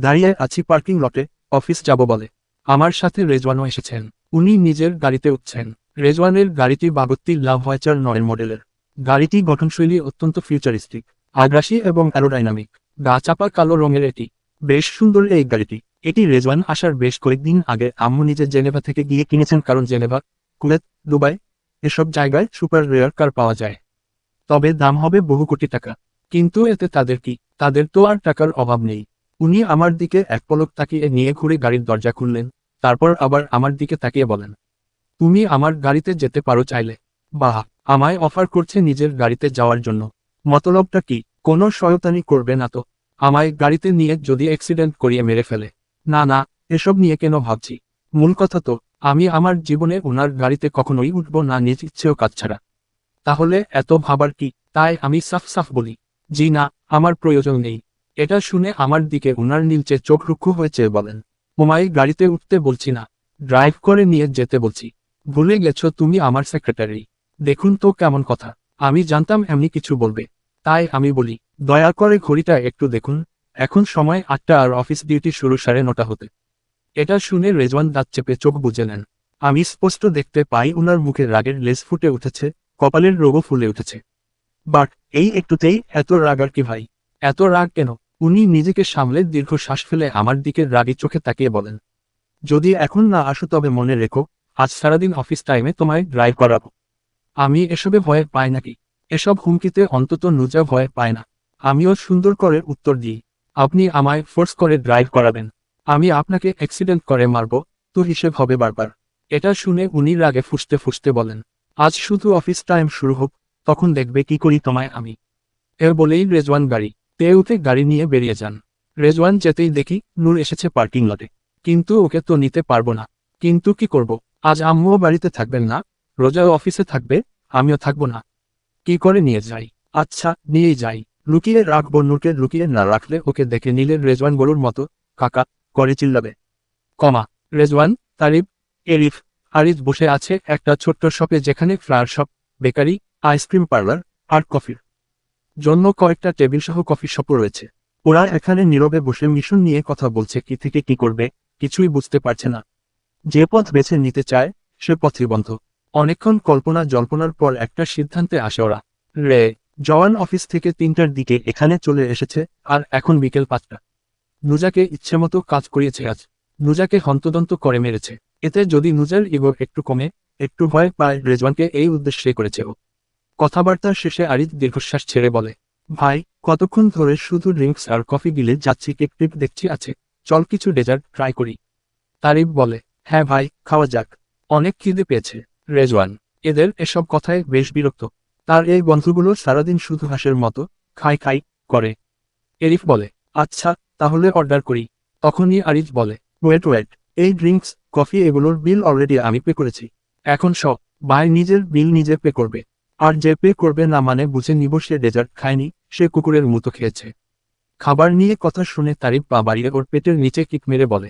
দাঁড়িয়ে আছি পার্কিং লটে, অফিস যাব বলে। আমার সাথে রেজওয়ানও এসেছেন। উনি নিজের গাড়িতে উঠছেন। রেজওয়ানের গাড়িটি বাগত্তি লাভ হয়চার নয়ের মডেলের। গাড়িটি গঠনশৈলী অত্যন্ত ফিউচারিস্টিক আগ্রাসী এবং অ্যারোডাইনামিক গা চাপা কালো রঙের এটি। বেশ সুন্দর এই গাড়িটি। এটি রেজওয়ান আসার বেশ কয়েকদিন আগে আম্মু নিজে জেনেভা থেকে গিয়ে কিনেছেন, কারণ জেনেভা, কুয়েত, দুবাই, এসব জায়গায় সুপার রেয়ার কার পাওয়া যায়। তবে দাম হবে বহু কোটি টাকা। কিন্তু এতে তাদের কি? তাদের তো আর টাকার অভাব নেই। উনি আমার দিকে এক পলক তাকিয়ে নিয়ে ঘুরে গাড়ির দরজা খুললেন, তারপর আবার আমার দিকে তাকিয়ে বলেন, তুমি আমার গাড়িতে যেতে পারো চাইলে। বাহ, আমায় অফার করছে নিজের গাড়িতে যাওয়ার জন্য। মতলবটা কি? কোনো শয়তানি করবে না তো। আমায় গাড়িতে নিয়ে যদি অ্যাক্সিডেন্ট করিয়ে মেরে ফেলে। না না, এসব নিয়ে কেন ভাবছি? মূল কথা তো, আমি আমার জীবনে ওনার গাড়িতে কখনোই উঠব না নিজ ইচ্ছেও কাজ ছাড়া। তাহলে এত ভাবার কি? তাই আমি সাফ সাফ বলি, জি না, আমার প্রয়োজন নেই। এটা শুনে আমার দিকে উনার নীলচে চোখ রুক্ষু হয়েছে বলেন। তোমায় গাড়িতে উঠতে বলছি না ড্রাইভ করে নিয়ে যেতে বলছি। ভুলে গেছো তুমি আমার সেক্রেটারি দেখুন তো কেমন কথা, আমি জানতাম এমনি কিছু বলবে। তাই আমি বলি, দয়া করে ঘড়িটা একটু দেখুন, এখন সময় আটটা আর অফিস ডিউটি শুরু সাড়ে নটা হতে। এটা শুনে রেজওয়ান দাঁত চেপে চোখ বুঝে নেন। আমি স্পষ্ট দেখতে পাই উনার মুখে রাগের লেজ ফুটে উঠেছে, কপালের রোগও ফুলে উঠেছে। বাট, এই একটুতেই এত রাগ আর কি ভাই? এত রাগ কেন? উনি নিজেকে সামলে দীর্ঘ শ্বাস ফেলে আমার দিকে রাগী চোখে তাকিয়ে বলেন, যদি এখন না আসো তবে মনে রেখো, আজ সারাদিন অফিস টাইমে তোমায় ড্রাইভ করাবো। আমি এসবে ভয় পাই নাকি? এসব হুমকিতে অন্তত নুজা ভয় পায় না। আমিও সুন্দর করে উত্তর দিই, আপনি আমায় ফোর্স করে ড্রাইভ করাবেন। আমি আপনাকে অ্যাক্সিডেন্ট করে মারব, তো হিসেব হবে বারবার। এটা শুনে উনি রাগে ফুসতে ফুসতে বলেন, আজ শুধু অফিস টাইম শুরু হোক, তখন দেখবে কি করি তোমায় আমি। এ বলেই রেজওয়ান গাড়ি তে উঠে গাড়ি নিয়ে বেরিয়ে যান। রেজওয়ান যেতেই দেখি নূর এসেছে পার্কিং লটে। কিন্তু ওকে তো নিতে পারব না। কিন্তু কি করব? আজ আম্মুও বাড়িতে থাকবেন না। রোজাও অফিসে থাকবে, আমিও থাকব না। কি করে নিয়ে যাই? আচ্ছা নিয়েই যাই। লুকিয়ে রাখব নূরকে, লুকিয়ে না রাখলে ওকে দেখে নিলে রেজওয়ান গরুর মতো, কাকা করে চিল্লাবে? কমা, রেজওয়ান, তারিফ, এরিফ আরিফ বসে আছে একটা ছোট্ট শপে যেখানে flower shop, bakery, ice cream parlour, আর কফির জন্য কয়েকটা টেবিল সহ কফি শপও রয়েছে। ওরা এখানে নীরবে বসে মিশন নিয়ে কথা বলছে, কি থেকে কি করবে, কিছুই বুঝতে পারছে না। যে পথ বেছে নিতে চায়, সে পথই বন্ধ। অনেকক্ষণ কল্পনা জল্পনার পর একটা সিদ্ধান্তে আসে ওরা। রে, জওয়ান অফিস থেকে তিনটার দিকে এখানে চলে এসেছে, আর এখন বিকেল পাঁচটা। নুজাকে ইচ্ছেমতো কাজ করিয়েছে আজ। নুজাকে হন্তদন্ত করে মেরেছে। এতে যদি নুজার ইগো একটু কমে, একটু ভয় পায় রেজওয়ানকে এই উদ্দেশ্যে করেছে ও। কথাবার্তার শেষে আরিফ দীর্ঘশ্বাস ছেড়ে বলে, ভাই, কতক্ষণ ধরে শুধু ড্রিঙ্কস আর কফি গিলে যাচ্ছি, কেক টিপ দেখছি, আছে। চল কিছু ডেজার্ট ট্রাই করি। তারিফ বলে হ্যাঁ ভাই, খাওয়া যাক। অনেক খিদে পেয়েছে, রেজওয়ান। এদের এসব কথায় বেশ বিরক্ত। তার এই বন্ধুগুলো সারাদিন শুধু হাঁসের মতো খাই খাই করে। এরিফ বলে আচ্ছা তাহলে অর্ডার করি। তখনই আরিফ বলে, ওয়েট ওয়েট, এই ড্রিঙ্কস, কফি এগুলোর বিল অলরেডি আমি পে করেছি। এখন সব, ভাই নিজের বিল নিজে পে করবে। আর যে পে করবে না মানে বুঝে নিব সে ডেজার্ট খায়নি, সে কুকুরের মতো খেয়েছে। খাবার নিয়ে কথা শুনে তারিফ পা বাড়িয়ে ওর পেটের নিচে কিক মেরে বলে,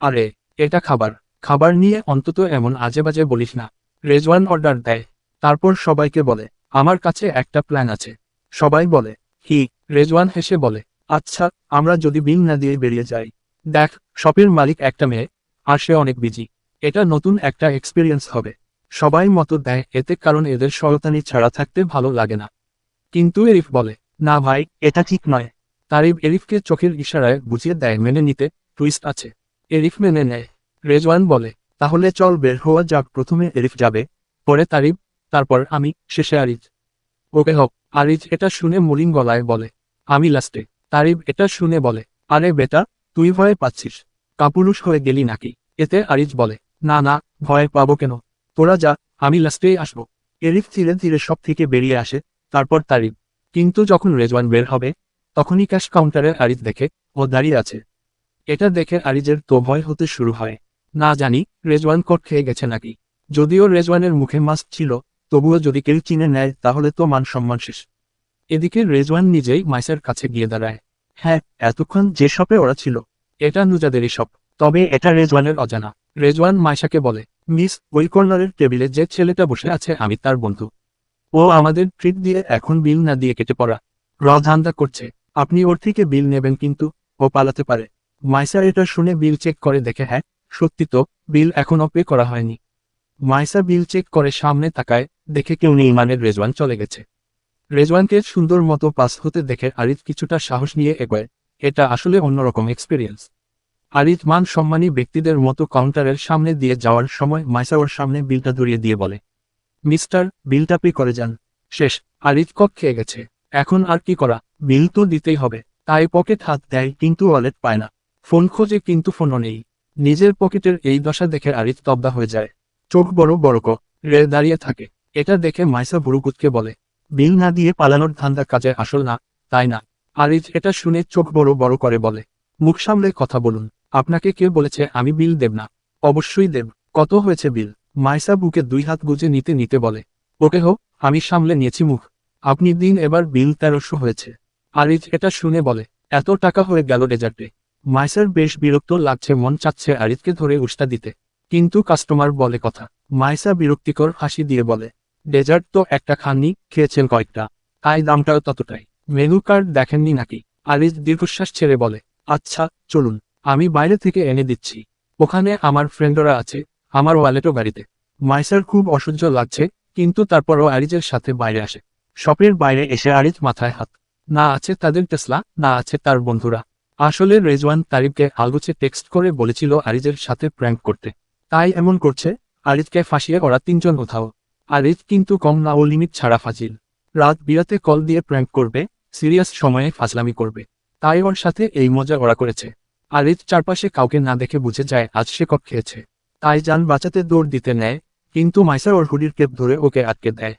আরে, এটা খাবার। খাবার নিয়ে অন্তত এমন আজে বাজে বলিস না। রেজওয়ান অর্ডার দেয়। তারপর সবাইকে বলে, আমার কাছে একটা প্ল্যান আছে। সবাই বলে হি রেজওয়ান হেসে বলে আচ্ছা আমরা যদি বিল না দিয়ে বেরিয়ে যাই। দেখ, শপের মালিক একটা মেয়ে, আর সে অনেক বিজি এটা নতুন একটা এক্সপিরিয়েন্স হবে। সবাই মতো দেয়, এতে কারণ এদের শয়তানি ছাড়া থাকতে ভালো লাগে না। কিন্তু এরিফ বলে, না ভাই, এটা ঠিক নয়। তারিফ এরিফকে চোখের ইশারায় বুঝিয়ে দেয়, মেনে নিতে টুইস্ট আছে। এরিফ মেনে নেয়। রেজওয়ান বলে, তাহলে চল বের হওয়া যাক, প্রথমে এরিফ যাবে, পরে তারিফ, তারপর আমি, শেষে আরিজ। ওকে হোক, আরিজ এটা শুনে মলিন গলায় বলে, আমি লাস্টে। তারিফ এটা শুনে বলে, আরে বেটা, তুই ভয়ে পাচ্ছিস। কাপুরুষ হয়ে গেলি নাকি? এতে আরিজ বলে, না না, ভয় পাবো কেন? তোরা যা, আমি লাস্টেই আসব। এরিফ ধীরে ধীরে সব থেকে বেরিয়ে আসে, তারপর তারিফ। কিন্তু যখন রেজওয়ান বের হবে, তখনই ক্যাশ কাউন্টারে আরিজ দেখে, ও দাঁড়িয়ে আছে। এটা দেখে আরিজের তো ভয় হতে শুরু হয়। না জানি, রেজওয়ান কোট খেয়ে গেছে নাকি? যদিও রেজওয়ানের মুখে মাস্ক ছিল, তবুও যদি কেউ চিনে নেয়, তাহলে তো মান সম্মান শেষ। এদিকে রেজওয়ান নিজেই মাইসের কাছে গিয়ে দাঁড়ায়। হ্যাঁ এতক্ষণ যে শপে ওরা ছিল, এটা নুজাদেরই শপ। তবে এটা রেজওয়ানের অজানা। রেজওয়ান মাইশাকে বলে মিস ওই কর্নারের টেবিলে যে ছেলেটা বসে আছে আমি তার বন্ধু। ও আমাদের ট্রিট দিয়ে এখন বিল না দিয়ে কেটে পড়া। র করছে, আপনি ওর থেকে বিল নেবেন কিন্তু, ও পালাতে পারে। মাইসা এটা শুনে বিল চেক করে দেখে হ্যাঁ সত্যি তো, বিল এখনও পে করা হয়নি। মাইসা বিল চেক করে সামনে তাকায়, দেখে কেউ মানে রেজওয়ান চলে গেছে। রেজওয়ানকে সুন্দর মতো পাস হতে দেখে আরিফ কিছুটা সাহস নিয়ে এগোয়। এটা আসলে অন্যরকম এক্সপিরিয়েন্স আরিফ মান সম্মানী ব্যক্তিদের মতো কাউন্টারের সামনে দিয়ে যাওয়ার সময় মাইসা ওর সামনে বিলটা ধরিয়ে দিয়ে বলে, মিস্টার, বিলটা পে করে যান। শেষ আরিফ কক খেয়ে গেছে। এখন আর কি করা? বিল তো দিতেই হবে। তাই পকেট হাত দেয়, কিন্তু ওয়ালেট পায় না। ফোন খোঁজে, কিন্তু ফোনও নেই। নিজের পকেটের এই দশা দেখে আরিফ তব্দা হয়ে যায়। চোখ বড় বড় ক, রে দাঁড়িয়ে থাকে। এটা দেখে মাইসা বুড়ুকুতকে বলে, বিল না দিয়ে পালানোর ধান্দা কাজে আসল না, তাই না? আরিফ এটা শুনে চোখ বড় বড় করে বলে, মুখ সামলে কথা বলুন। আপনাকে কে বলেছে, আমি বিল দেব না। অবশ্যই দেব। কত হয়েছে বিল? মাইসা বুকে দুই হাত গুজে নিতে নিতে বলে, ওকে হোক আমি সামলে নিয়েছি মুখ। আপনি দিন এবার বিল তেরোশো হয়েছে। আরিফ এটা শুনে বলে, এত টাকা হয়ে গেল ডেজার্টে। মাইসার বেশ বিরক্ত লাগছে, মন চাচ্ছে আরিফকে ধরে উষ্টা দিতে। কিন্তু কাস্টমার বলে কথা, মাইসা বিরক্তিকর হাসি দিয়ে বলে, ডেজার্ট তো একটা খাননি, খেয়েছেন কয়েকটা। তাই দামটাও ততটাই। মেনু কার্ড দেখেননি নাকি? আরিফ দীর্ঘশ্বাস ছেড়ে বলে আচ্ছা চলুন। আমি বাইরে থেকে এনে দিচ্ছি। ওখানে আমার ফ্রেন্ডরা আছে, আমার ওয়ালেটও গাড়িতে। মাইসার খুব অসহ্য লাগছে, কিন্তু তারপরও আরিজের সাথে বাইরে আসে। শপের বাইরে এসে আরিজ মাথায় হাত। না আছে তাদের টেসলা, না আছে তার বন্ধুরা। আসলে রেজওয়ান তারিফকে আলগুছে টেক্সট করে বলেছিল আরিজের সাথে প্র্যাঙ্ক করতে। তাই এমন করছে, আরিজকে ফাঁসিয়ে ওরা তিনজন কোথাও। আরিজ কিন্তু কম না ও লিমিট ছাড়া ফাজিল। রাত বিরাতে কল দিয়ে প্র্যাঙ্ক করবে, সিরিয়াস সময়ে ফাজলামি করবে। তাই ওর সাথে এই মজা ওরা করেছে। আরিজ চারপাশে কাউকে না দেখে বুঝে যায়, আজ সে কপ খেয়েছে। তাই যান বাঁচাতে দৌড় দিতে নেয়, কিন্তু মাইসার ওর হুডির কেপ ধরে ওকে আটকে দেয়।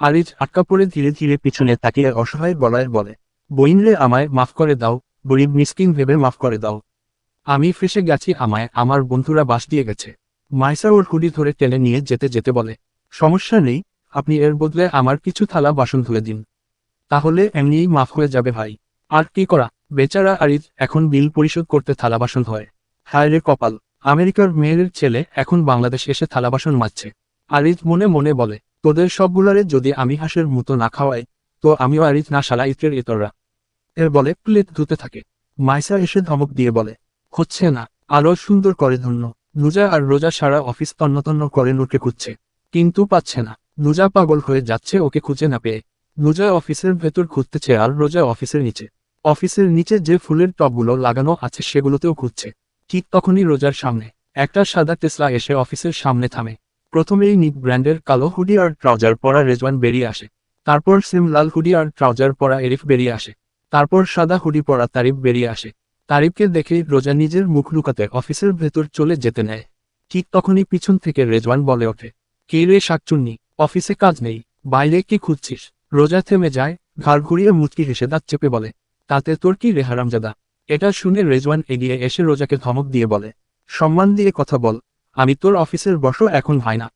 আরিজ আটকা পড়ে ধীরে ধীরে পিছনে তাকিয়ে অসহায় বলায় বলে বইনরে আমায়, মাফ করে দাও। গরিব মিসকিন ভেবে মাফ করে দাও। আমি ফেসে গেছি আমায়, আমার বন্ধুরা বাস দিয়ে গেছে মাইসা ওর হুডি ধরে টেনে নিয়ে যেতে যেতে বলে, সমস্যা নেই, আপনি এর বদলে আমার কিছু থালা বাসন ধুয়ে দিন। তাহলে এমনিই মাফ হয়ে যাবে ভাই। আর কি করা? বেচারা আরিজ এখন বিল পরিশোধ করতে থালাবাসন হয়। হায় রে কপাল, আমেরিকার মেয়ের ছেলে এখন বাংলাদেশ এসে থালা বাসন মাজছে আরিজ মনে মনে বলে, তোদের সবগুলারে যদি আমি হাঁসের মতো না খাওয়াই, তো আমিও আরিজ না সালা ইত্রের ইতররা এর বলে প্লেট ধুতে থাকে। মাইসা এসে ধমক দিয়ে বলে, হচ্ছে না আরও সুন্দর করে ধন্য। নুজা আর রোজা সারা অফিস তন্নতন্ন করে নুরকে খুঁজছে। কিন্তু পাচ্ছে না। নুজা পাগল হয়ে যাচ্ছে, ওকে খুঁজে না পেয়ে। নুজা অফিসের ভেতর খুঁজতেছে আর রোজা অফিসের নিচে। অফিসের নিচে যে ফুলের টবগুলো লাগানো আছে সেগুলোতেও খুঁজছে ঠিক তখনই রোজার সামনে একটা সাদা টেসলা এসে অফিসের সামনে থামে। প্রথমেই নিক ব্র্যান্ডের কালো হুডি আর ট্রাউজার পরা রেজওয়ান বেরিয়ে আসে। তারপর সিম লাল হুডি আর ট্রাউজার পরা এরিফ বেরিয়ে আসে। তারপর সাদা হুডি পরা তারিফ বেরিয়ে আসে। তারিফকে দেখে রোজা নিজের মুখ লুকাতে অফিসের ভেতর চলে যেতে নেয়। ঠিক তখনই পিছন থেকে রেজওয়ান বলে ওঠে, কে রে শাকচুন্নি, অফিসে কাজ নেই, বাইরে কি খুঁজছিস? রোজা থেমে যায়, ঘাড় ঘুরিয়ে মুচকি হেসে দাঁত চেপে বলে তাতে তোর কি রে হারামজাদা এটা শুনে রেজওয়ান এগিয়ে এসে রোজাকে ধমক দিয়ে বলে, সম্মান দিয়ে কথা বল, আমি তোর অফিসের বসো এখন হয় না।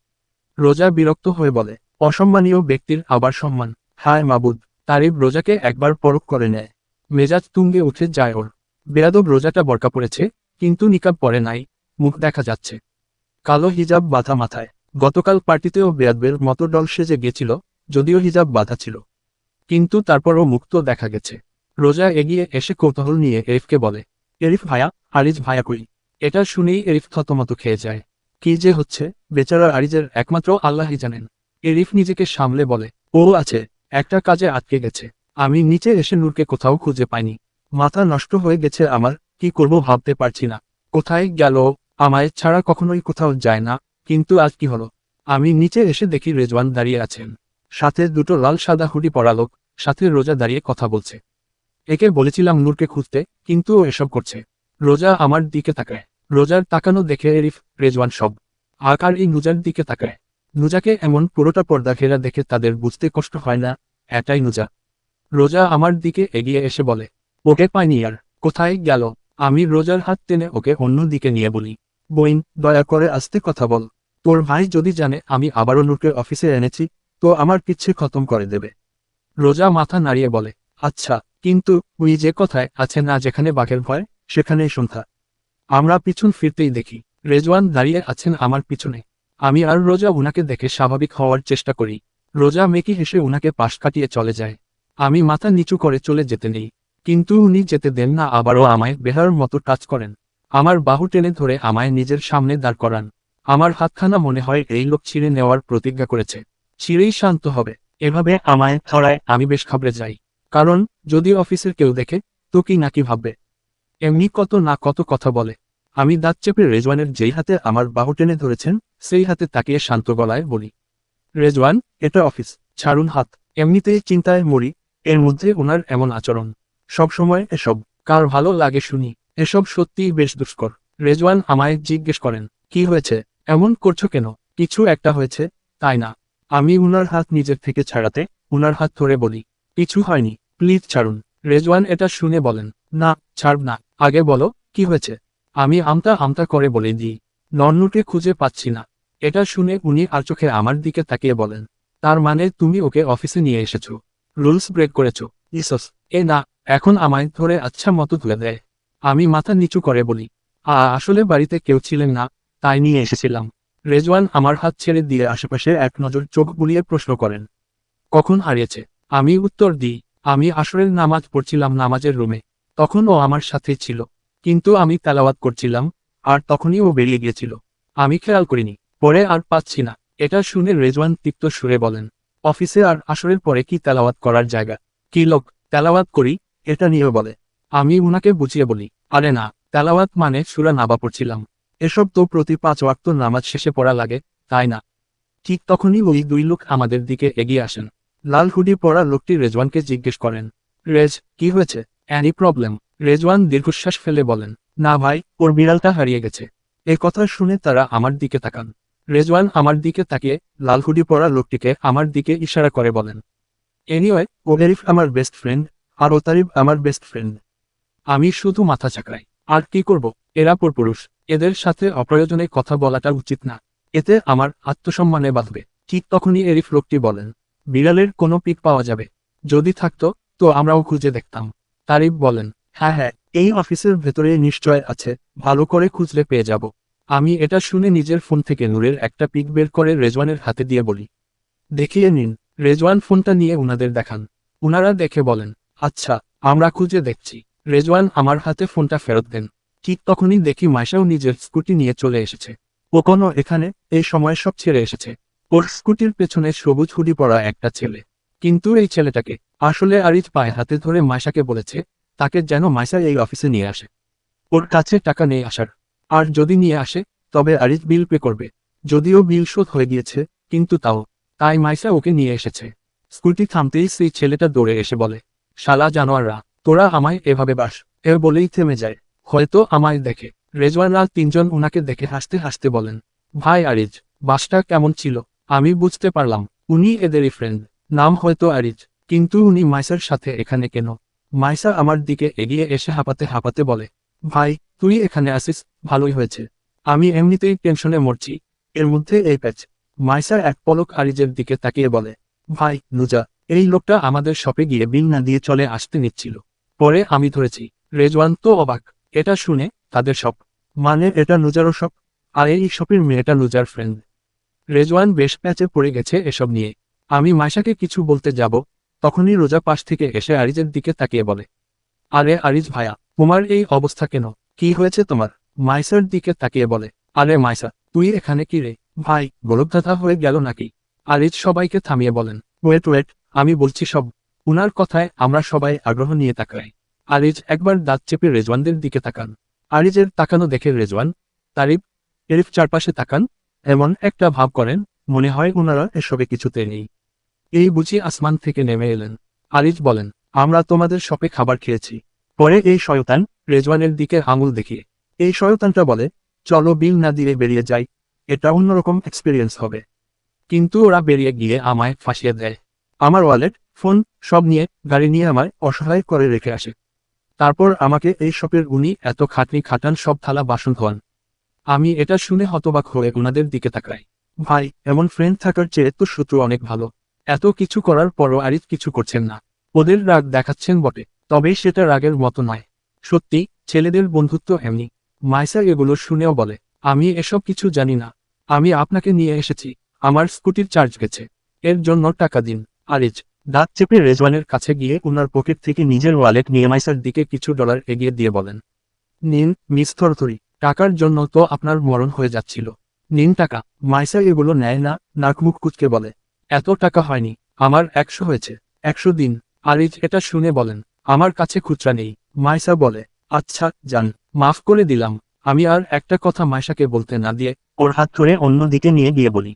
রোজা বিরক্ত হয়ে বলে, অসম্মানীয় ব্যক্তির আবার সম্মান। হায় মাবুদ, তারিফ রোজাকে একবার পরক করে নেয় মেজাজ তুঙ্গে উঠে যায় ওর। বেয়াদব রোজাটা বরকা পড়েছে, কিন্তু নিকাব পরে নাই, মুখ দেখা যাচ্ছে। কালো হিজাব বাঁধা মাথায়। গতকাল পার্টিতেও বেয়াদবের মতো ডল সেজে গেছিল, যদিও হিজাব বাঁধা ছিল। কিন্তু তারপরও মুক্ত দেখা গেছে। রোজা এগিয়ে এসে কৌতূহল নিয়ে এরিফকে বলে, এরিফ ভায়া, আরিজ ভায়া কই? এটা শুনেই এরিফ থতমত খেয়ে যায়। কি যে হচ্ছে, বেচারা আরিজের একমাত্র আল্লাহই জানেন। এরিফ নিজেকে সামলে বলে, ও আছে, একটা কাজে আটকে গেছে। আমি নিচে এসে নূরকে কোথাও খুঁজে পাইনি। মাথা নষ্ট হয়ে গেছে আমার, কি করব ভাবতে পারছি না। কোথায় গেল? আমায় ছাড়া কখনোই কোথাও যায় না। কিন্তু আজ কি হলো? আমি নিচে এসে দেখি রেজওয়ান দাঁড়িয়ে আছেন। সাথে দুটো লাল সাদা হুডি পরা লোক, সাথে রোজা দাঁড়িয়ে কথা বলছে। একে বলেছিলাম নূরকে খুঁজতে, কিন্তু ও এসব করছে। রোজা আমার দিকে তাকায়। রোজার তাকানো দেখে এরিফ, রেজওয়ান সব। আকার এই নুজার দিকে তাকায়। নুজাকে এমন পুরোটা পর্দা ঘেরা দেখে তাদের বুঝতে কষ্ট হয় না, এটাই নুজা। রোজা আমার দিকে এগিয়ে এসে বলে, ওকে পাইনি আর কোথায় গেল? আমি রোজার হাত টেনে ওকে অন্য দিকে নিয়ে বলি। বইন, দয়া করে আস্তে কথা বল। তোর ভাই যদি জানে আমি আবারও নূরকে অফিসে এনেছি, তো আমার কিচ্ছে খতম করে দেবে। রোজা মাথা নাড়িয়ে বলে আচ্ছা কিন্তু উই যে কথায় আছে না যেখানে বাঘের ভয়, সেখানেই সন্ধ্যা। আমরা পিছন ফিরতেই দেখি, রেজওয়ান দাঁড়িয়ে আছেন আমার পিছনে। আমি আর রোজা উনাকে দেখে স্বাভাবিক হওয়ার চেষ্টা করি। রোজা মেকি হেসে উনাকে পাশ কাটিয়ে চলে যায়। আমি মাথা নিচু করে চলে যেতে নেই। কিন্তু উনি যেতে দেন না, আবারও আমায় বেহার মতো টাচ করেন। আমার বাহু টেনে ধরে আমায় নিজের সামনে দাঁড় করান। আমার হাতখানা মনে হয় এই লোক ছিঁড়ে নেওয়ার প্রতিজ্ঞা করেছে। ছিঁড়েই শান্ত হবে। এভাবে আমায় ধরায় আমি বেশ ঘাবড়ে যাই। কারণ, যদি অফিসের কেউ দেখে, তো কি নাকি ভাববে? এমনি কত না কত কথা বলে। আমি দাঁত চেপে রেজওয়ানের যেই হাতে আমার বাহু টেনে ধরেছেন, সেই হাতে তাকিয়ে শান্ত গলায় বলি, রেজওয়ান, এটা অফিস, ছাড়ুন হাত। এমনিতেই চিন্তায় মরি, এর মধ্যে ওনার এমন আচরণ। সবসময় এসব, কার ভালো লাগে শুনি, এসব সত্যিই বেশ দুষ্কর। রেজওয়ান আমায় জিজ্ঞেস করেন, কি হয়েছে? এমন করছ কেন? কিছু একটা হয়েছে? তাই না। আমি উনার হাত নিজের থেকে ছাড়াতে, উনার হাত ধরে বলি, কিছু হয়নি। প্লিজ ছাড়ুন। রেজওয়ান এটা শুনে বলেন, না ছাড়ব না। আগে বলো, কি হয়েছে? আমি আমতা আমতা করে বলে দিই, নন্নুকে খুঁজে পাচ্ছি না। এটা শুনে উনি আর চোখে আমার দিকে তাকিয়ে বলেন, তার মানে তুমি ওকে অফিসে নিয়ে এসেছ। রুলস ব্রেক করেছ। ইসস, এ না, এখন আমায় ধরে আচ্ছা মতো তুলে দেয়। আমি মাথা নিচু করে বলি, আ, আসলে বাড়িতে কেউ ছিলেন না, তাই নিয়ে এসেছিলাম। রেজওয়ান আমার হাত ছেড়ে দিয়ে আশেপাশে এক নজর চোখ বুলিয়ে প্রশ্ন করেন, কখন হারিয়েছে? আমি উত্তর দিই আমি আসরের নামাজ পড়ছিলাম নামাজের রুমে। তখন ও আমার সাথে ছিল। কিন্তু আমি তেলাওয়াত করছিলাম, আর তখনই ও বেরিয়ে গিয়েছিল। আমি খেয়াল করিনি। পরে আর পাচ্ছি না। এটা শুনে রেজওয়ান তিক্ত সুরে বলেন, অফিসে আর আসরের পরে কি তেলাওয়াত করার জায়গা? কি লোক তেলাওয়াত করি, এটা নিয়েও বলে। আমি উনাকে বুঝিয়ে বলি, আরে না, তেলাওয়াত মানে সুরা নাবা পড়ছিলাম। এসব তো প্রতি পাঁচ ওয়াক্ত নামাজ শেষে পড়া লাগে, তাই না? ঠিক তখনই ওই দুই লোক আমাদের দিকে এগিয়ে আসেন। লাল হুডি পরা লোকটি রেজওয়ানকে জিজ্ঞেস করেন, রেজ, কি হয়েছে? অ্যানি প্রবলেম রেজওয়ান দীর্ঘশ্বাস ফেলে বলেন, না ভাই, ওর বিড়ালটা হারিয়ে গেছে। এ কথা শুনে তারা আমার দিকে তাকান। রেজওয়ান আমার দিকে তাকিয়ে লাল হুডি পরা লোকটিকে আমার দিকে ইশারা করে বলেন এনিওয়ে ও এরিফ আমার বেস্ট ফ্রেন্ড আর ও তারিফ আমার বেস্ট ফ্রেন্ড আমি শুধু মাথা চাকরাই। আর কি করব? এরা পরপুরুষ। এদের সাথে অপ্রয়োজনে কথা বলাটা উচিত না। এতে আমার আত্মসম্মানে বাঁধবে। ঠিক তখনই এরিফ লোকটি বলেন বিড়ালের কোনো পিক পাওয়া যাবে। যদি থাকতো, তো আমরাও খুঁজে দেখতাম। তারিফ বলেন হ্যাঁ হ্যাঁ এই অফিসের ভেতরে নিশ্চয় আছে, ভালো করে খুঁজলে পেয়ে যাব। আমি এটা শুনে নিজের ফোন থেকে নূরের একটা পিক বের করে রেজওয়ানের হাতে দিয়ে বলি। দেখিয়ে নিন, রেজওয়ান ফোনটা নিয়ে উনাদের দেখান। উনারা দেখে বলেন আচ্ছা আমরা খুঁজে দেখছি। রেজওয়ান আমার হাতে ফোনটা ফেরত দেন। ঠিক তখনই দেখি মাইশাও নিজের স্কুটি নিয়ে চলে এসেছে। ও কোনো এখানে, এই সময় সব ছেড়ে এসেছে। ওর স্কুটির পেছনে সবুজ হুডি পরা একটা ছেলে। কিন্তু এই ছেলেটাকে আসলে আরিজ পায়ে হাতে ধরে মাইশাকে বলেছে, তাকে যেন মাইশা এই অফিসে নিয়ে আসে। ওর কাছে টাকা নেই আসার। আর যদি নিয়ে আসে, তবে আরিজ বিল পে করবে। যদিও বিল শোধ হয়ে গিয়েছে, কিন্তু তাও। তাই মাইশা ওকে নিয়ে এসেছে। স্কুটি থামতেই সেই ছেলেটা দৌড়ে এসে বলে, শালা জানোয়াররা, তোরা আমায় এভাবে বাস। এ বলেই থেমে যায়। হয়তো আমায় দেখে। রেজওয়ানরা তিনজন উনাকে দেখে হাসতে হাসতে বলেন, ভাই আরিজ বাসটা কেমন ছিল? আমি বুঝতে পারলাম, উনি এদেরই ফ্রেন্ড নাম হয়তো আরিজ, কিন্তু উনি মাইসার সাথে এখানে কেন? মাইসা আমার দিকে এগিয়ে এসে হাঁপাতে হাঁপাতে বলে, ভাই, তুই এখানে আসিস ভালোই হয়েছে। আমি এমনিতেই টেনশনে মরছি। এর মধ্যে এই প্যাচ মাইসা এক পলক আরিজের দিকে তাকিয়ে বলে, ভাই, নুজা, এই লোকটা আমাদের শপে গিয়ে বিল না দিয়ে চলে আসতে নিচ্ছিল। পরে আমি ধরেছি, রেজওয়ান তো অবাক, এটা শুনে তাদের শপ মানে এটা নুজারও শপ আর এই শপের মেয়েটা নুজার ফ্রেন্ড রেজওয়ান বেশ প্যাচে পড়ে গেছে এসব নিয়ে। আমি মাইশাকে কিছু বলতে যাব, তখনই রোজা পাশ থেকে এসে আরিজের দিকে তাকিয়ে বলে, আরে আরিজ ভাইয়া তোমার এই অবস্থা কেন? কি হয়েছে তোমার? মাইসার দিকে তাকিয়ে বলে, আরে মাইসা তুই এখানে কি রে? ভাই গোলকধাতা হয়ে গেল নাকি? আরিজ সবাইকে থামিয়ে বলেন, ওয়েট ওয়েট, আমি বলছি সব। উনার কথায় আমরা সবাই আগ্রহ নিয়ে তাকাই। আরিজ একবার দাঁত চেপে রেজওয়ানদের দিকে তাকান। আরিজের তাকানো দেখে রেজওয়ান, তারিফ, এরিফ চারপাশে তাকান এমন একটা ভাব করেন, মনে হয় উনারা এসবে কিছুতে নেই। এই বুঝি আসমান থেকে নেমে এলেন। আরিজ বলেন, আমরা তোমাদের শপে খাবার খেয়েছি। পরে এই শয়তান রেজওয়ানের দিকে আঙুল দেখিয়ে, এই শয়তানটা বলে, চলো বিল না দিয়ে বেরিয়ে যাই, এটা অন্যরকম এক্সপিরিয়েন্স হবে। কিন্তু ওরা বেরিয়ে গিয়ে আমায় ফাঁসিয়ে দেয়। আমার ওয়ালেট ফোন সব নিয়ে গাড়ি নিয়ে আমায় অসহায় করে রেখে আসে। তারপর আমাকে এই শপের উনি এত খাটনি খাটান সব থালা বাসন ধোয়ান। আমি এটা শুনে হতবাক হয়ে ওনাদের দিকে তাকাই। ভাই, এমন ফ্রেন্ড থাকার চেয়ে তো শত্রু অনেক ভালো। এত কিছু করার পরও আরিফ কিছু করছেন না। ওদের রাগ দেখাচ্ছেন বটে, তবে সেটা রাগের মতো নয়। সত্যি, ছেলেদের বন্ধুত্ব এমনি। মাইসা এগুলো শুনেও বলে, আমি এসব কিছু জানি না। আমি আপনাকে নিয়ে এসেছি। আমার স্কুটির চার্জ গেছে। এর জন্য টাকা দিন। আরিজ দাঁত চেপে রেজওয়ানের কাছে গিয়ে উনার পকেট থেকে নিজের ওয়ালেট নিয়ে মাইসার দিকে কিছু ডলার এগিয়ে দিয়ে বলেন, নিন, মিস থরথরি। টাকার জন্য তো আপনার মরণ হয়ে যাচ্ছিল। নিন টাকা। মাইসা এগুলো নেয় না, নাকমুখ কুচকে বলে। এত টাকা হয়নি, আমার একশো হয়েছে, একশো দিন। আরিজ এটা শুনে বলেন, আমার কাছে খুচরা নেই। মাইসা বলে আচ্ছা যান, মাফ করে দিলাম। আমি আর একটা কথা মাইশাকে বলতে না দিয়ে ওর হাত ধরে অন্যদিকে নিয়ে গিয়ে বলি,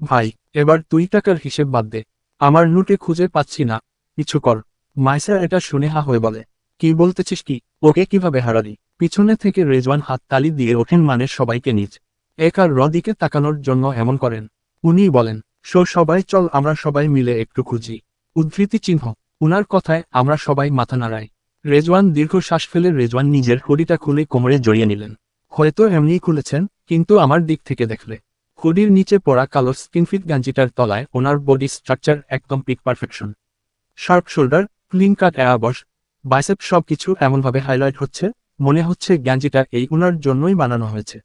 ভাই, এবার তুই টাকার হিসেব বাদ দে। আমার নোটে খুঁজে পাচ্ছি না। কিছু কর। মাইসা এটা শুনে হা হয়ে বলে কি বলতেছিস কি? ওকে কীভাবে হারালি? পিছনে থেকে রেজওয়ান হাত তালি দিয়ে ওঠেন মানে সবাইকে নিজ এক আর রদিকে তাকানোর জন্য এমন করেন। উনি বলেন সো সবাই চল, আমরা সবাই মিলে একটু খুঁজি। উদ্ধৃতি চিহ্ন, উনার কথায় আমরা সবাই মাথা নাড়াই। রেজওয়ান দীর্ঘ শ্বাস ফেলে রেজওয়ান নিজের হুডিটা খুলে কোমরে জড়িয়ে নিলেন। হয়তো এমনিই খুলেছেন, কিন্তু আমার দিক থেকে দেখলে। হুডির নিচে পড়া কালো স্কিনফিট গাঞ্জিটার তলায় ওনার বডি স্ট্রাকচার একদম peak perfection. Sharp shoulder, clean cut abs bicep সব কিছু এমনভাবে হাইলাইট হচ্ছে, মনে হচ্ছে গ্যাঞ্জিটা এই উনার জন্যই বানানো হয়েছে।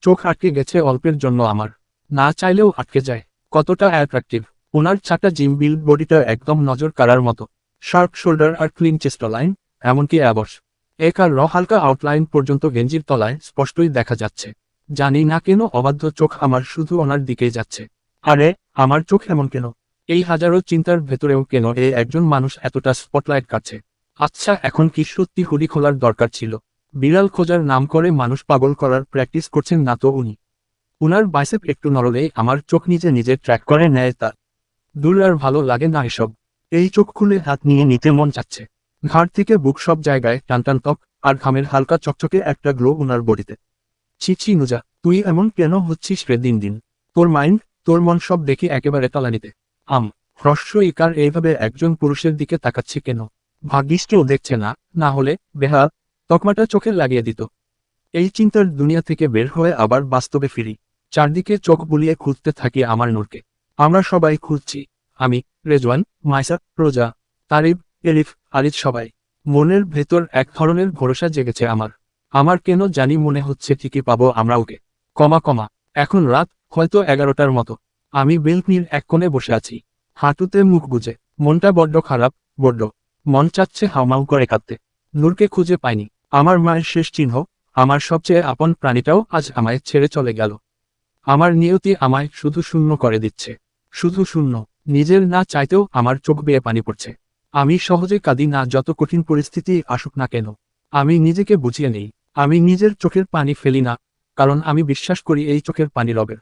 চোখ আটকে গেছে অল্পের জন্য আমার। না চাইলেও আটকে যায়। কতটা অ্যাট্রাকটিভ ওনার ছাটা জিম বিল বডিটা একদম নজর কাড়ার মতো। শার্প শোল্ডার আর ক্লিন চেস্ট লাইন এমনকি অ্যাবস এক আর র হালকা আউটলাইন পর্যন্ত গেঞ্জির তলায় স্পষ্টই দেখা যাচ্ছে। জানি না কেন অবাধ্য চোখ আমার শুধু ওনার দিকেই যাচ্ছে। আরে, আমার চোখ এমন কেন? এই হাজারো চিন্তার ভেতরেও কেন এ একজন মানুষ এতটা স্পটলাইট কাটছে? আচ্ছা এখন কি সত্যি হুডি খোলার দরকার ছিল? বিড়াল খোঁজার নাম করে মানুষ পাগল করার প্র্যাকটিস করছেন না তো উনি। উনার বাইসেপ একটু নড়লেই আমার চোখ নিজে নিজে ট্র্যাক করে নেয় তার। দূর আর ভালো লাগে না এসব। এই চোখ খুলে হাত নিয়ে নিতে মন চাচ্ছে ঘাড় থেকে বুক সব জায়গায় টানটান ত্বক আর ঘামের হালকা চকচকে একটা গ্লো উনার বডিতে। ছি নুজা, তুই এমন কেন হচ্ছিস রে দিন দিন? তোর মাইন্ড তোর মন সব দেখে একেবারে তলানিতে। আম, হ্রস্ব ইকার এইভাবে একজন পুরুষের দিকে তাকাচ্ছে কেন? ভাগ্যিস দেখছে না না হলে, বেহাল, তকমাটা চোখে লাগিয়ে দিত। এই চিন্তার দুনিয়া থেকে বের হয়ে আবার বাস্তবে ফিরি। চারদিকে চোখ বুলিয়ে খুঁজতে থাকি আমার নূরকে। আমরা সবাই খুঁজছি। আমি, রেজওয়ান, মাইসা, রোজা, তারিফ, এলিফ আরিজ সবাই। মনের ভেতর এক ধরনের ভরসা জেগেছে আমার। আমার কেন জানি মনে হচ্ছে ঠিকই পাবো আমরা ওকে। কমা কমা, এখন রাত হয়তো এগারোটার মতো। আমি বেলকনির এক কোণে বসে আছি। হাঁটুতে মুখ গুজে, মনটা বড্ড খারাপ, বড্ড। মন চাচ্ছে হাউমাউ করে কাঁদতে। নূরকে খুঁজে পাইনি। আমার মায়ের শেষ চিহ্ন, আমার সবচেয়ে আপন প্রাণীটাও আজ আমায় ছেড়ে চলে গেল। আমার নিয়তি আমায় শুধু শূন্য করে দিচ্ছে। শুধু শূন্য। নিজের না চাইতেও আমার চোখ বেয়ে পানি পড়ছে। আমি সহজে কাঁদি না যত কঠিন পরিস্থিতি আসুক না কেন। আমি নিজেকে বুঝিয়ে নেই। আমি নিজের চোখের পানি ফেলি না, কারণ আমি বিশ্বাস করি এই চোখের পানি রবের।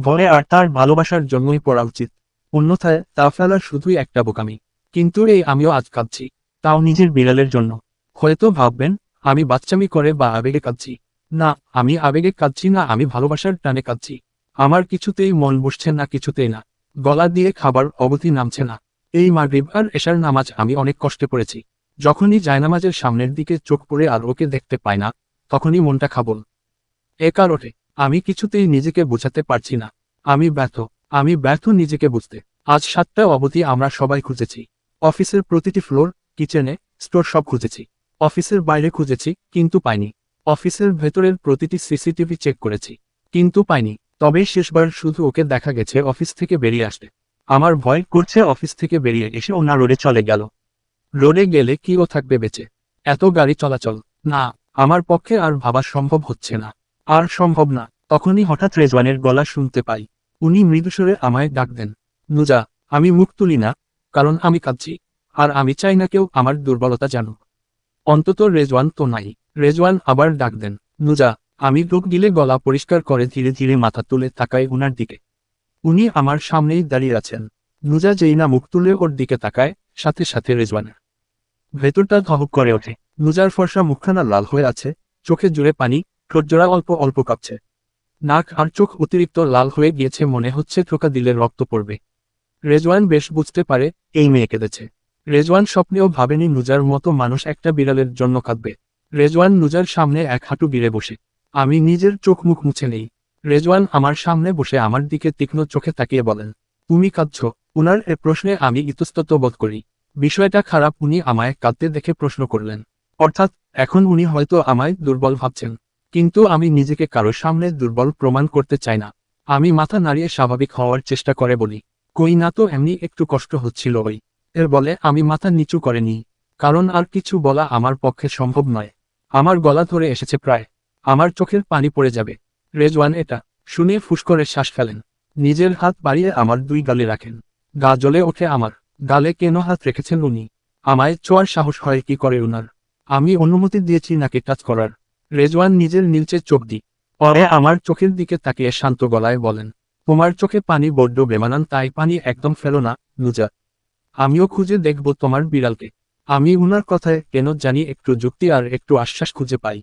ভয়ে আর তার ভালোবাসার জন্যই পড়া উচিত। অন্যথায় তা ফেলা শুধুই একটা বোকামি। কিন্তু এই আমিও আজ কাঁদছি। তাও নিজের বিড়ালের জন্য। হয়তো ভাববেন, আমি বাচ্চামি করে বা আবেগে কাঁদছি। না, আমি আবেগে কাঁদছি না, আমি ভালোবাসার টানে কাঁদছি। আমার কিছুতেই মন বসছে না, কিছুতেই না। গলা দিয়ে খাবার অবধি নামছে না। এই মাগরিব আর এশার নামাজ আমি অনেক কষ্টে পড়েছি। যখনই জায়নামাজের সামনের দিকে চোখ পড়ে আর ওকে দেখতে পাই না, তখনই মনটা খাবল। এ কারণে আমি কিছুতেই নিজেকে বোঝাতে পারছি না। আমি ব্যর্থ আমি ব্যর্থ নিজেকে বুঝতে। আজ সাতটা অবধি আমরা সবাই খুঁজেছি। অফিসের প্রতিটি ফ্লোর, কিচেনে, স্টোর সব খুঁজেছি। অফিসের বাইরে খুঁজেছি, কিন্তু পাইনি। অফিসের ভেতরের প্রতিটি সিসিটিভি চেক করেছি, কিন্তু পাইনি। তবে শেষবার শুধু ওকে দেখা গেছে অফিস থেকে বেরিয়ে আসতে। আমার ভয় করছে অফিস থেকে বেরিয়ে এসে ওনা রোডে চলে গেল। রোডে গেলে কি ও থাকবে বেঁচে? এত গাড়ি চলাচল। না, আমার পক্ষে আর ভাবা সম্ভব হচ্ছে না। আর সম্ভব না। তখনই হঠাৎ রেজওয়ানের গলা শুনতে পাই। উনি মৃদুস্বরে আমায় ডাক দেন। নুজা, আমি মুখ তুলি না। কারণ আমি কাঁদছি। আর আমি চাই না কেউ আমার দুর্বলতা জানুক। অন্তত রেজওয়ান তো নাই। রেজওয়ান আবার ডাক দেন, নুজা, আমি লোক গিলে গলা পরিষ্কার করে ধীরে ধীরে মাথা তুলে তাকায় উনার দিকে। উনি আমার সামনেই দাঁড়িয়ে আছেন। নুজা যেই না মুখ তুলে ওর দিকে তাকায়, সাথে সাথে রেজওয়ানের। ভেতরটা ধহক করে ওঠে। নুজার ফর্সা মুখখানা লাল হয়ে আছে, চোখে জুড়ে পানি ঠোঁটজোড়া অল্প অল্প কাঁপছে। নাক আর চোখ অতিরিক্ত লাল হয়ে গিয়েছে মনে হচ্ছে ঠোকা দিলে রক্ত পড়বে। রেজওয়ান বেশ বুঝতে পারে, এই মেয়ে কেঁদেছে। রেজওয়ান স্বপ্নেও ভাবেনি নুজার মতো মানুষ একটা বিড়ালের জন্য কাঁদবে। রেজওয়ান নুজার সামনে এক হাঁটু বিড়ে বসে, আমি নিজের চোখ মুখ মুছে নেই। রেজওয়ান আমার সামনে বসে আমার দিকে তীক্ষ্ণ চোখে তাকিয়ে বলেন, তুমি কাঁদছ? উনার এ প্রশ্নে আমি ইতস্তত বোধ করি। বিষয়টা খারাপ, উনি আমায় কাঁদতে দেখে প্রশ্ন করলেন, অর্থাৎ এখন উনি হয়তো আমায় দুর্বল ভাবছেন। কিন্তু আমি নিজেকে কারোর সামনে দুর্বল প্রমাণ করতে চাই না। আমি মাথা নাড়িয়ে স্বাভাবিক হওয়ার চেষ্টা করে বলি। কই না তো এমনি একটু কষ্ট হচ্ছিল ওই এর বলে আমি মাথা নিচু করেনি, কারণ আর কিছু বলা আমার পক্ষে সম্ভব নয়। আমার গলা ধরে এসেছে প্রায়, আমার চোখের পানি পড়ে যাবে। রেজওয়ান এটা শুনে ফুস করে শ্বাস ফেলেন। নিজের হাত বাড়িয়ে আমার দুই গালে রাখেন। গা জ্বলে ওঠে আমার, গালে কেন হাত রেখেছেন উনি? আমায় চোয়ার সাহস হয় কি করে উনার? আমি অনুমতি দিয়েছি নাকি টাচ করার? রেজওয়ান নিজের নীলচে চোখ দি পরে আমার চোখের দিকে তাকিয়ে শান্ত গলায় বলেন তোমার চোখে পানি বড্ড বেমানান, তাই পানি একদম ফেলো না নুজা আমিও খুঁজে দেখব তোমার বিড়ালকে। আমি উনার কথায় কেন জানি একটু যুক্তি আর একটু আশ্বাস খুঁজে পাই।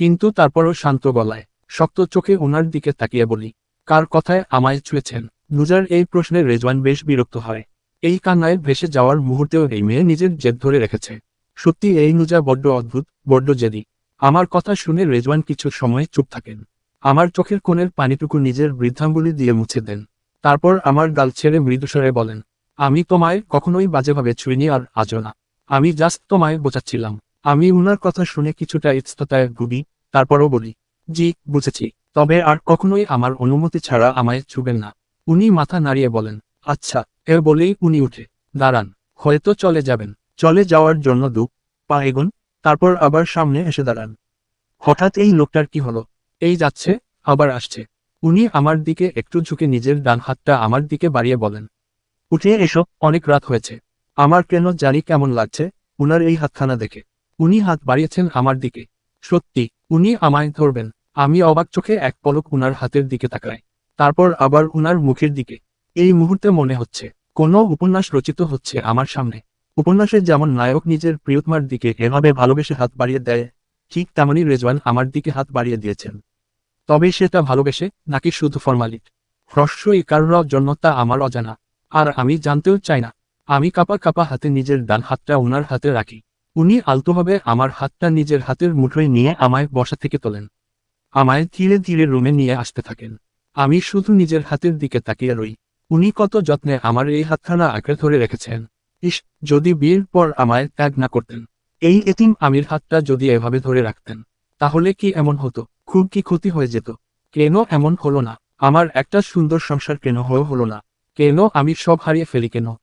কিন্তু তারপরও শান্ত গলায়, শক্ত চোখে ওনার দিকে তাকিয়ে বলি, কার কথায় আমায় ছুঁয়েছেন? নুজার এই প্রশ্নে রেজওয়ান বেশ বিরক্ত হয়। এই কান্নায় ভেসে যাওয়ার মুহূর্তেও এই মেয়ে নিজের জেদ ধরে রেখেছে। সত্যি এই নুজা বড্ড অদ্ভুত, বড্ড জেদি। আমার কথা শুনে রেজওয়ান কিছু সময় চুপ থাকেন। আমার চোখের কোণের পানিটুকু নিজের বৃদ্ধাঙ্গুলি দিয়ে মুছে দেন। তারপর আমার গাল ছেড়ে মৃদুস্বরে বলেন, আমি তোমায় কখনোই বাজেভাবে ছুঁইনি আর আজও না। আমি জাস্ট তোমায় বোঝাচ্ছিলাম। আমি উনার কথা শুনে কিছুটা ইস্ততায় ভুগি তারপরও বলি, জি, বুঝেছি। তবে আর কখনোই আমার অনুমতি ছাড়া আমায় ছুবেন না। উনি মাথা নাড়িয়ে বলেন আচ্ছা এ বলেই উনি উঠে। দাঁড়ান, হয়তো চলে যাবেন। চলে যাওয়ার জন্য দু পা তারপর আবার সামনে এসে দাঁড়ান। হঠাৎ এই লোকটার কি হলো? এই যাচ্ছে, আবার আসছে। উনি আমার দিকে একটু ঝুঁকে নিজের ডান হাতটা আমার দিকে বাড়িয়ে বলেন, উঠে এসো, অনেক রাত হয়েছে। আমার কেন জানি কেমন লাগছে, উনার এই হাতখানা দেখে। উনি হাত বাড়িয়েছেন আমার দিকে। সত্যি, উনি আমায় ধরবেন। আমি অবাক চোখে এক পলক উনার হাতের দিকে তাকাই। তারপর আবার উনার মুখের দিকে। এই মুহূর্তে মনে হচ্ছে, কোনো উপন্যাস রচিত হচ্ছে আমার সামনে। উপন্যাসে যেমন নায়ক নিজের প্রিয়তমার দিকে এভাবে ভালোবেসে হাত বাড়িয়ে দেয়, ঠিক তেমনই রেজওয়ান আমার দিকে হাত বাড়িয়ে দিয়েছেন। তবে সেটা ভালোবেসে, নাকি শুধু ফরমালিট হ্রস্বই কারোর জন্য তা আমার অজানা। আর আমি জানতেও চাই না। আমি কাপা কাপা হাতে নিজের ডান হাতটা ওনার হাতে রাখি। উনি আলতোভাবে আমার হাতটা নিজের হাতের মুঠোয় নিয়ে আমায় বসা থেকে তোলেন। আমায় ধীরে ধীরে রুমে নিয়ে আসতে থাকেন। আমি শুধু নিজের হাতের দিকে তাকিয়ে রই। উনি কত যত্নে আমার এই হাতখানা আঁকড়ে ধরে রেখেছেন। ইস, যদি বিয়ের পর আমায় ত্যাগ না করতেন। এই এতিম আমির হাতটা যদি এভাবে ধরে রাখতেন। তাহলে কি এমন হতো? খুব কি ক্ষতি হয়ে যেত? কেন এমন হলো না? আমার একটা সুন্দর সংসার কেন হয়েও হলো না? কেন আমি সব হারিয়ে ফেলি কেন?